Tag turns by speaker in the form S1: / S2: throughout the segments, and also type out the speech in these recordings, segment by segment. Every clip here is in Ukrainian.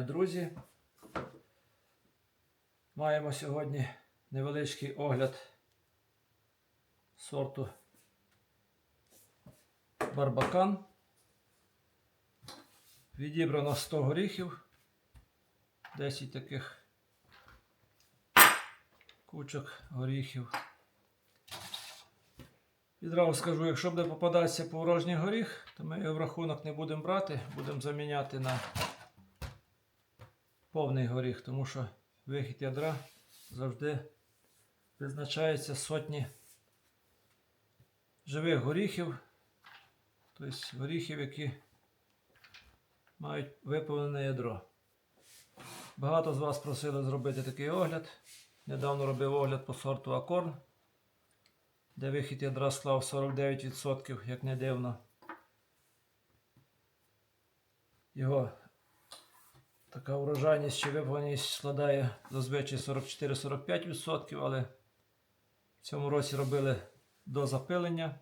S1: Друзі, маємо сьогодні невеличкий огляд сорту Барбакан. Відібрано 100 горіхів, 10 таких кучок горіхів. Відразу скажу, якщо буде попадатися порожній горіх, то ми його в рахунок не будемо брати, будемо заміняти на повний горіх, тому що вихід ядра завжди визначається сотні живих горіхів, тобто горіхів, які мають виповнене ядро. Багато з вас просили зробити такий огляд. Недавно робив огляд по сорту Акорн, де вихід ядра склав 49%, як не дивно. Його Така урожайність чи виповненість складає зазвичай 44-45%, але в цьому році робили до запилення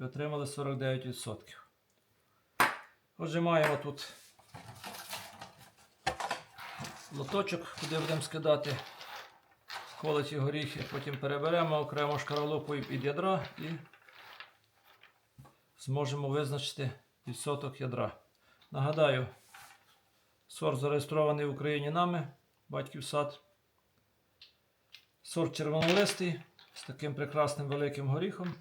S1: і отримали 49%. Отже, маємо тут лоточок, куди будемо скидати колоті горіхи, потім переберемо окремо шкаралупою під ядра і зможемо визначити відсоток ядра. Нагадаю, Сорт зареєстрований в Україні нами, батьків сад. Сорт червонолистий з таким прекрасним великим горіхом.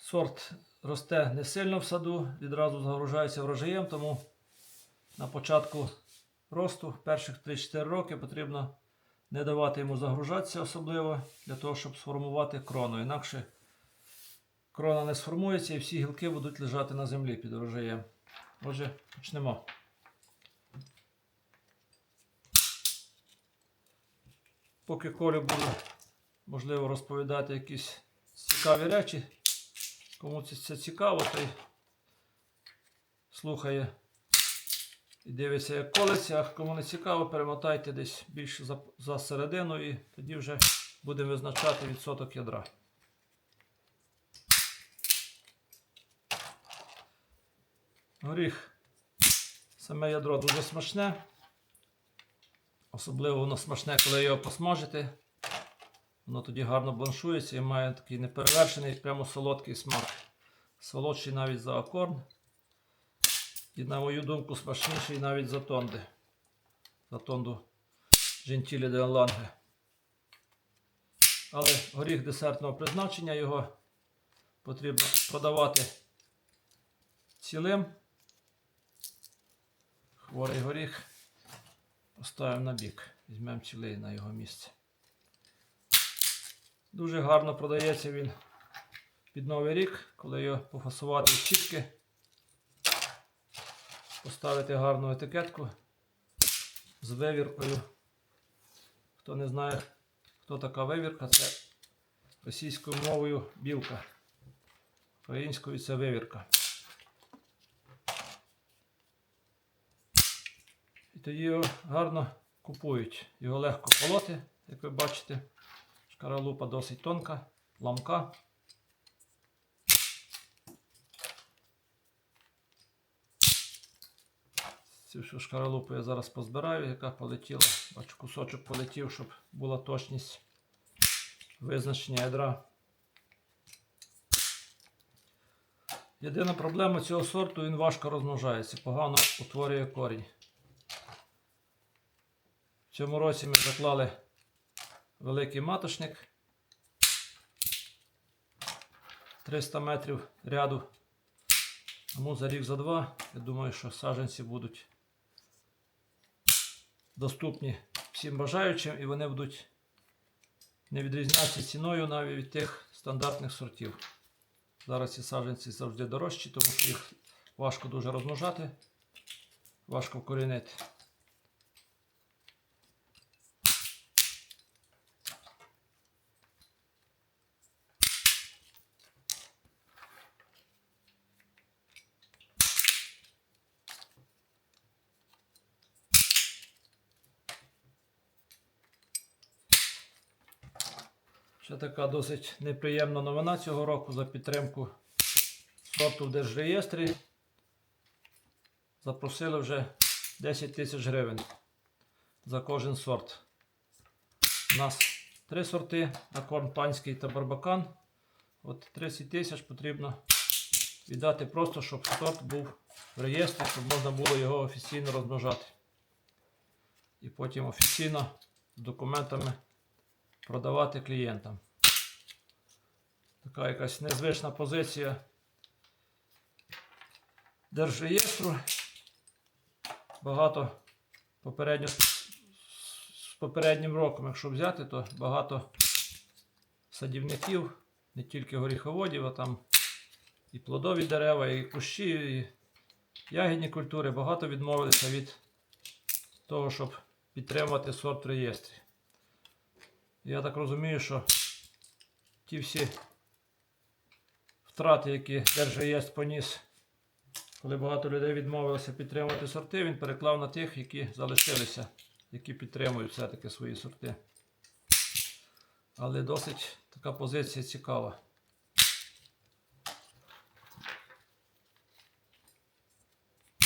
S1: Сорт росте не сильно в саду, відразу загружається врожаєм, тому на початку росту перших 3-4 роки потрібно не давати йому загружатися особливо для того, щоб сформувати крону. Інакше Крона не сформується і всі гілки будуть лежати на землі під. Отже, почнемо. Поки Колю буду, можливо, розповідати якісь цікаві речі. Кому це, цікаво, той слухає і дивиться, як колеться, а кому не цікаво, перемотайте десь більше за, за середину і тоді вже будемо визначати відсоток ядра. Горіх. Саме ядро дуже смачне. Особливо воно смачне, коли його посмажити. Воно тоді гарно бланшується і має такий неперевершений, прямо солодкий смак. Солодший навіть за акорн. І, на мою думку, смачніший навіть за тонди. За тонду Gentile de Lange. Але горіх десертного призначення його потрібно продавати цілим. Хворий горіх поставимо на бік. Візьмемо цілий на його місце. Дуже гарно продається він під Новий рік, коли його пофасувати в чітки, поставити гарну етикетку з вивіркою. Хто не знає, хто така вивірка, це російською мовою білка. Українською це вивірка. Його гарно купують. Його легко полоти, як ви бачите. Шкаралупа досить тонка, ламка. Цю всю шкаралупу я зараз позбираю, яка полетіла. Бачу, кусочок полетів, щоб була точність визначення ядра. Єдина проблема цього сорту, він важко розмножається, погано утворює корінь. В цьому році ми заклали великий маточник 300 метрів ряду. Тому за рік за два, я думаю, що саджанці будуть доступні всім бажаючим і вони будуть не відрізнятися ціною навіть від тих стандартних сортів. Зараз ці саджанці завжди дорожчі, тому що їх важко дуже розмножати, важко вкорінити. Ще така досить неприємна новина цього року за підтримку сорту в Держреєстрі. запросили вже 10 тисяч гривень за кожен сорт. У нас три сорти: акорн панський та барбакан. От 30 тисяч потрібно віддати просто, щоб сорт був в реєстрі, щоб можна було його офіційно розмножати. І потім офіційно з документами продавати клієнтам. Така якась незвична позиція Держреєстру. Багато попередньо з попереднім роком, якщо взяти, то багато садівників, не тільки горіховодів, а там і плодові дерева, і кущі, і ягідні культури багато відмовилися від того, щоб підтримувати сорт в реєстрі. Я так розумію, що ті всі втрати, які Держреєстр поніс, коли багато людей відмовилося підтримувати сорти, він переклав на тих, які залишилися, які підтримують все-таки свої сорти. Але досить така позиція цікава.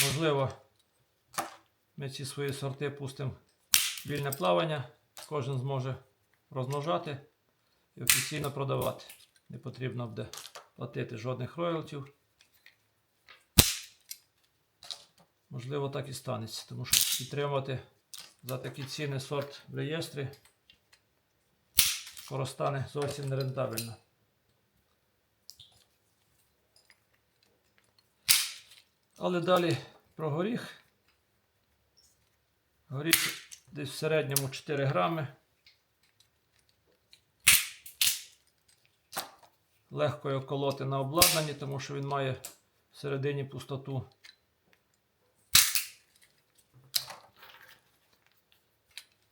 S1: Можливо, ми ці свої сорти пустимо вільне плавання, кожен зможе розмножати і офіційно продавати. Не потрібно буде платити жодних роялтів. Можливо, так і станеться, тому що підтримувати за такі ціни сорт в реєстрі скоро стане зовсім нерентабельно. Але далі про горіх. Горіх десь в середньому 4 грами. Легко його колоти на обладнанні, тому що він має всередині пустоту.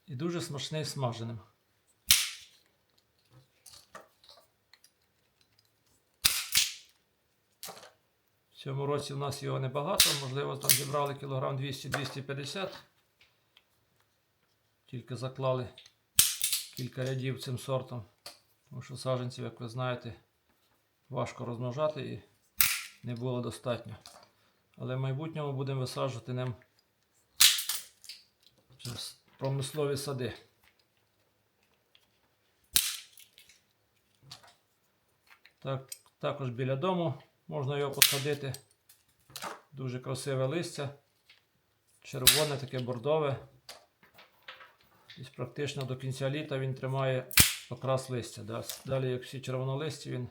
S1: І дуже смачний смаженим. В цьому році в нас його небагато, можливо, там зібрали кілограм 200-250. Тільки заклали кілька рядів цим сортом. Тому що саджанців, як ви знаєте, важко розмножати і не було достатньо. Але в майбутньому будемо висаджувати ним через промислові сади. Так, також біля дому можна його посадити. Дуже красиве листя. Червоне, таке бордове. Десь практично до кінця літа він тримає окрас листя. Далі, як всі червонолисті, він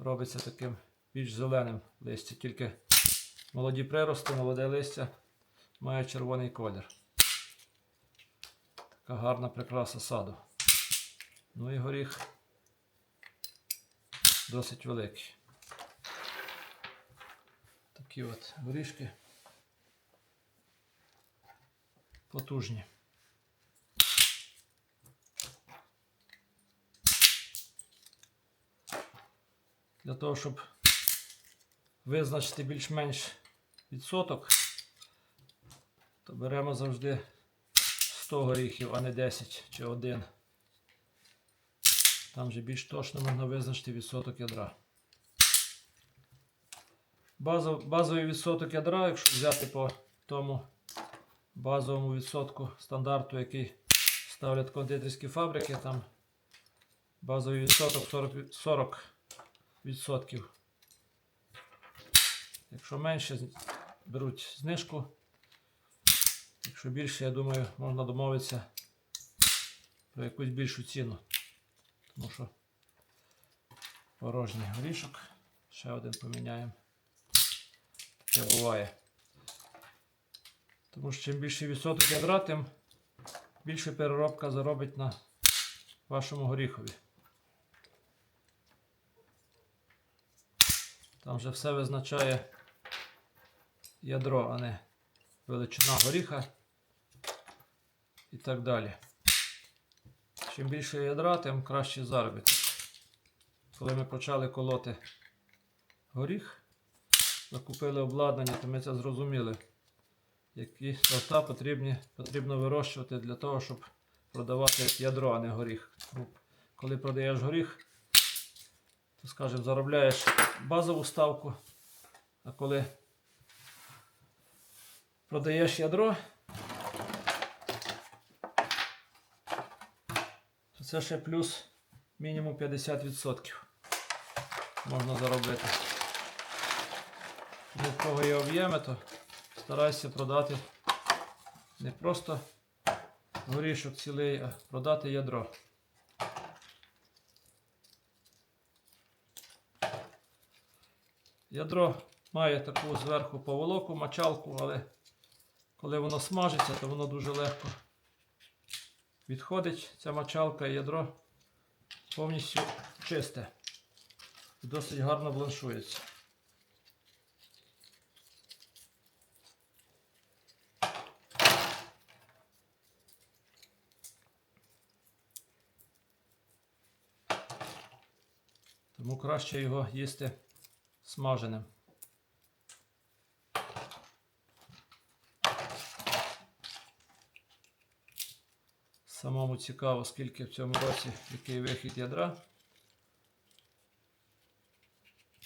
S1: робиться таким більш зеленим листя. Тільки молоді прирости, молоде листя має червоний колір. Така гарна прикраса саду. Ну і горіх досить великий. Такі от горішки потужні. Для того, щоб визначити більш-менш відсоток, то беремо завжди 100 горіхів, а не 10 чи 1. Там вже більш точно можна визначити відсоток ядра. Базов, базовий відсоток ядра, якщо взяти по тому базовому відсотку стандарту, який ставлять кондитерські фабрики, там базовий відсоток 40, від- 40 відсотків. Якщо менше, беруть знижку. Якщо більше, я думаю, можна домовитися про якусь більшу ціну. Тому що порожній горішок. Ще один поміняємо. Таке буває. Тому що чим більше відсоток ядра, тим більше переробка заробить на вашому горіхові. Там вже все визначає ядро, а не величина горіха і так далі. Чим більше ядра, тим краще заробіток. Коли ми почали колоти горіх, закупили обладнання, то ми це зрозуміли, які сорта потрібні, потрібно вирощувати для того, щоб продавати ядро, а не горіх. Ну, Коли продаєш горіх, то, скажімо, заробляєш базову ставку, а коли продаєш ядро, то це ще плюс мінімум 50% можна заробити. В кого є об'єми, то старайся продати не просто горішок цілий, а продати ядро. Ядро має таку зверху поволоку, мочалку, але коли воно смажиться, то воно дуже легко відходить. Ця мочалка і ядро повністю чисте. І досить гарно бланшується. Тому краще його їсти смаженим. Самому цікаво, скільки в цьому році який вихід ядра.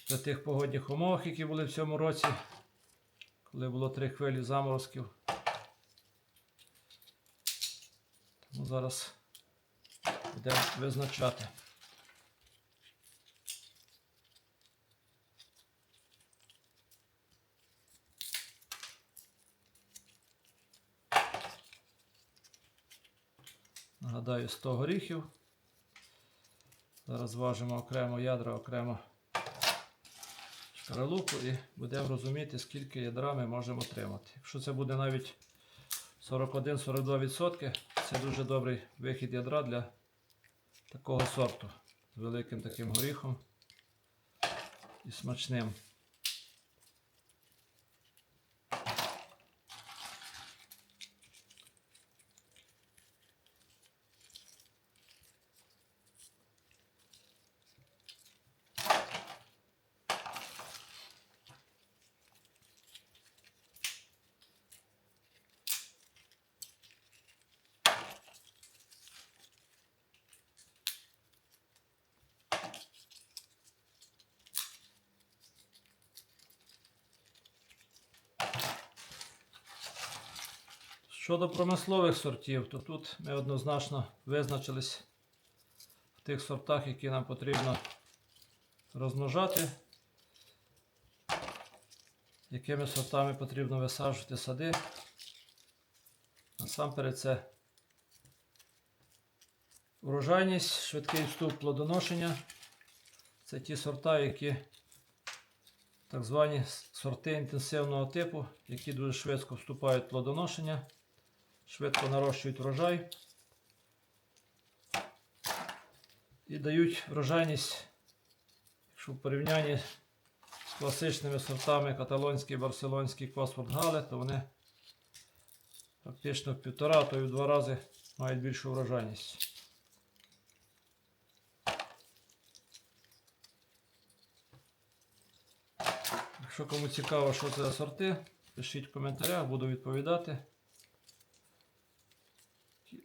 S1: При тих погодних умовах, які були в цьому році, коли було три хвилі заморозків. Тому зараз будемо визначати. Нагадаю, 100 горіхів. Зараз важимо окремо ядра, окремо шкаралупу і будемо розуміти, скільки ядра ми можемо отримати. Якщо це буде навіть 41-42%, це дуже добрий вихід ядра для такого сорту з великим таким горіхом і смачним. Щодо промислових сортів, то тут ми однозначно визначились в тих сортах, які нам потрібно розмножати, якими сортами потрібно висаджувати сади. Насамперед це урожайність, швидкий вступ плодоношення. Це ті сорта, які так звані сорти інтенсивного типу, які дуже швидко вступають в плодоношення швидко нарощують врожай і дають врожайність, якщо в порівнянні з класичними сортами каталонський, барселонський Косфорд Гале, то вони практично в півтора, то й в два рази мають більшу врожайність. Якщо кому цікаво, що це за сорти, пишіть в коментарях, буду відповідати.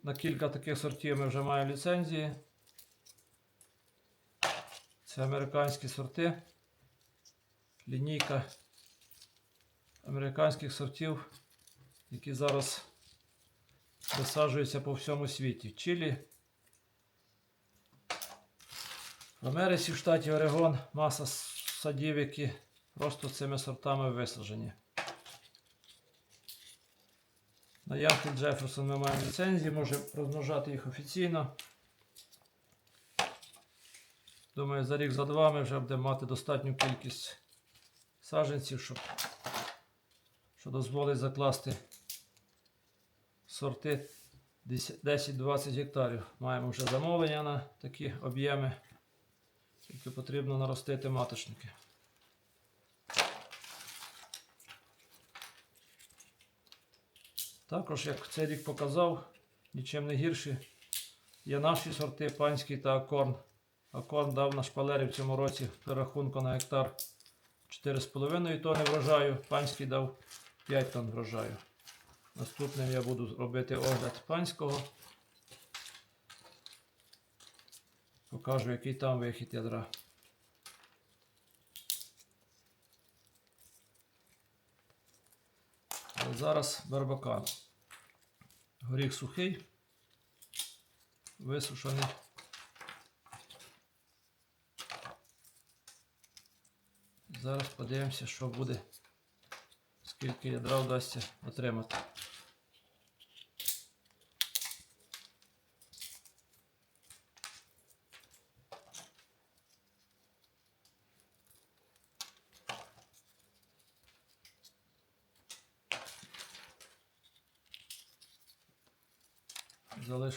S1: На кілька таких сортів ми вже маємо ліцензії. Це американські сорти. Лінійка американських сортів, які зараз висаджуються по всьому світі. Чилі, в Америці, в штаті Орегон, маса садів, які просто цими сортами висаджені. На яхті Джеферсон ми маємо ліцензії, можемо розмножати їх офіційно. Думаю, за рік, за два ми вже будемо мати достатню кількість саджанців, щоб, що дозволить закласти сорти 10-20 гектарів. Маємо вже замовлення на такі об'єми, тільки потрібно наростити маточники. Також, як цей рік показав, нічим не гірші є наші сорти панський та акорн. Акорн дав на шпалері в цьому році перерахунку на гектар 4,5 тонни врожаю, панський дав 5 тонн врожаю. Наступним я буду робити огляд панського. Покажу, який там вихід ядра. Зараз барбакан. Горіх сухий, висушений. Зараз подивимося, що буде, скільки ядра вдасться отримати.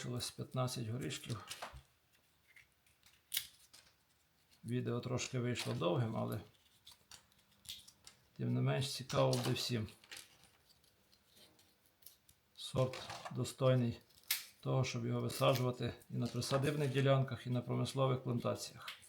S1: Залишилось 15 горішків. Відео трошки вийшло довгим, але тим не менш цікаво буде всім. Сорт достойний того, щоб його висаджувати і на присадибних ділянках, і на промислових плантаціях.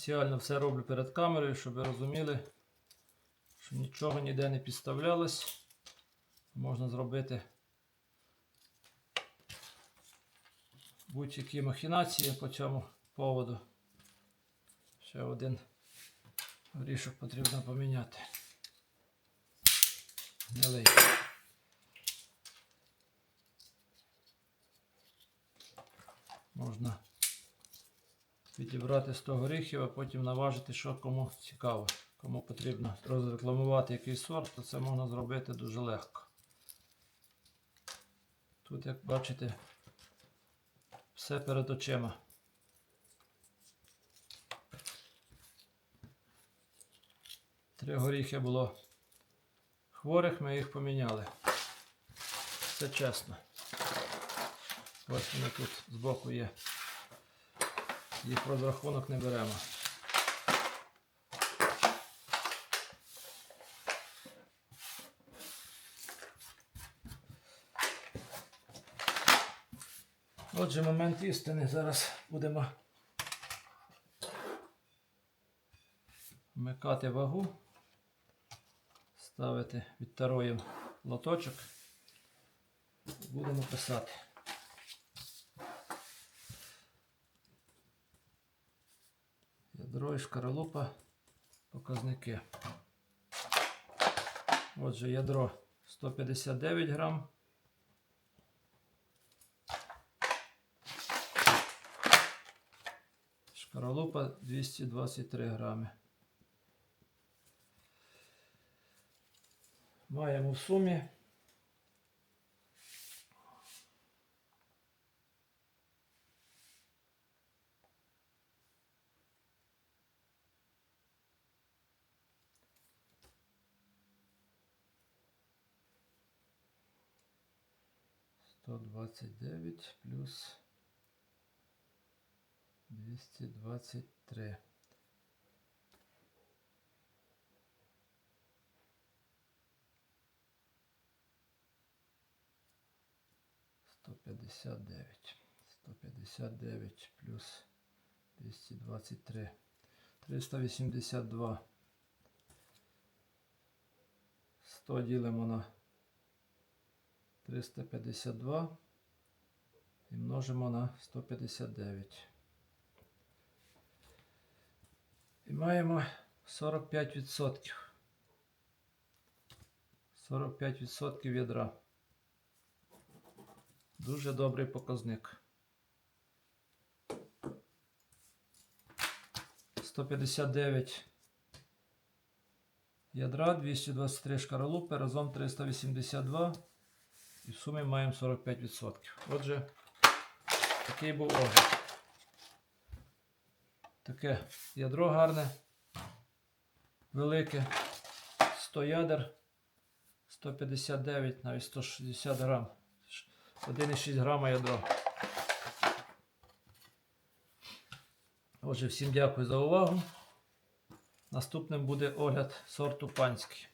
S1: Спеціально все роблю перед камерою, щоб ви розуміли, що нічого ніде не підставлялось. Можна зробити будь-які махінації по цьому поводу. Ще один горішок потрібно поміняти. Гнилий. Можна відібрати 100 горіхів, а потім наважити, що кому цікаво, кому потрібно розрекламувати якийсь сорт, то це можна зробити дуже легко. Тут, як бачите, все перед очима. Три горіхи було хворих, ми їх поміняли. Все чесно. Ось вони тут збоку є. Їх в розрахунок не беремо. Отже, момент істини. Зараз будемо вмикати вагу, ставити відтароєм лоточок. Будемо писати. І шкаралупа показники. Отже, ядро 159 грам. Шкаралупа 223 грами. Маємо в сумі сто двадцать девять плюс двести двадцать три. Сто пятьдесят девять. Сто пятьдесят девять плюс двести двадцать три. Триста вісімдесят два. Сто ділимо на 352 і множимо на 159. І маємо 45%. 45% ядра. Дуже добрий показник. 159 ядра, 223 шкаралупи, разом 382. І в сумі маємо 45%. Отже, такий був огляд. Таке ядро гарне, велике, 100 ядер, 159, навіть 160 грам. 1,6 грама ядро. Отже, всім дякую за увагу. Наступним буде огляд сорту панський.